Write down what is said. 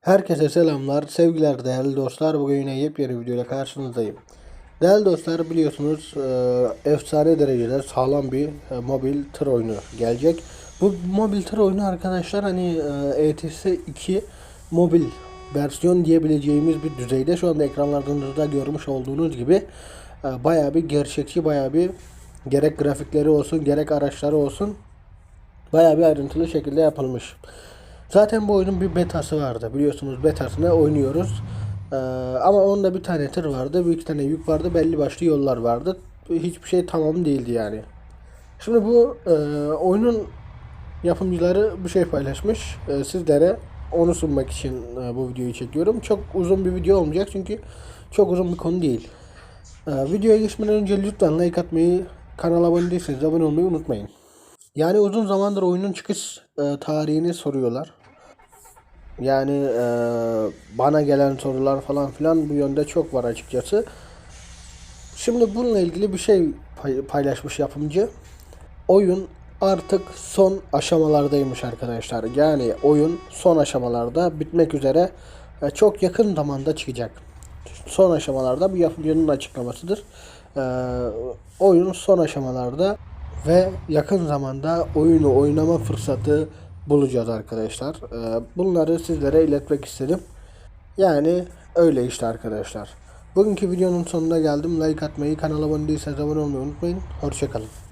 Herkese selamlar, sevgiler değerli dostlar. Bugün yine yepyeni videoyla karşınızdayım. Değerli dostlar biliyorsunuz e, efsane derecede sağlam bir e, mobil tır oyunu gelecek. Bu mobil tır oyunu arkadaşlar hani e, ETS 2 mobil versiyon diyebileceğimiz bir düzeyde. Şu anda ekranlarınızda görmüş olduğunuz gibi e, bayağı bir gerçekçi, bayağı bir gerek grafikleri olsun, gerek araçları olsun bayağı bir ayrıntılı şekilde yapılmış. Zaten bu oyunun bir betası vardı. Biliyorsunuz betasını oynuyoruz. Ee, ama onda bir tane tır vardı, bir iki tane yük vardı, belli başlı yollar vardı. Hiçbir şey tamam değildi yani. Şimdi bu e, oyunun yapımcıları bir şey paylaşmış. E, sizlere onu sunmak için e, bu videoyu çekiyorum. Çok uzun bir video olmayacak çünkü çok uzun bir konu değil. E, videoya geçmeden önce lütfen like atmayı, kanala abone değilseniz abone olmayı unutmayın. Yani uzun zamandır oyunun çıkış e, tarihini soruyorlar. Yani e, bana gelen sorular falan filan bu yönde çok var açıkçası. Şimdi bununla ilgili bir şey pay- paylaşmış yapımcı. Oyun artık son aşamalardaymış arkadaşlar. Yani oyun son aşamalarda bitmek üzere e, çok yakın zamanda çıkacak. Son aşamalarda bir yapımcının açıklamasıdır. E, oyun son aşamalarda ve yakın zamanda oyunu oynama fırsatı bulacağız arkadaşlar. E, bunları sizlere iletmek istedim. Yani öyle işte arkadaşlar. Bugünkü videonun sonuna geldim. Like atmayı, kanala abone değilseniz abone olmayı unutmayın. Hoşçakalın.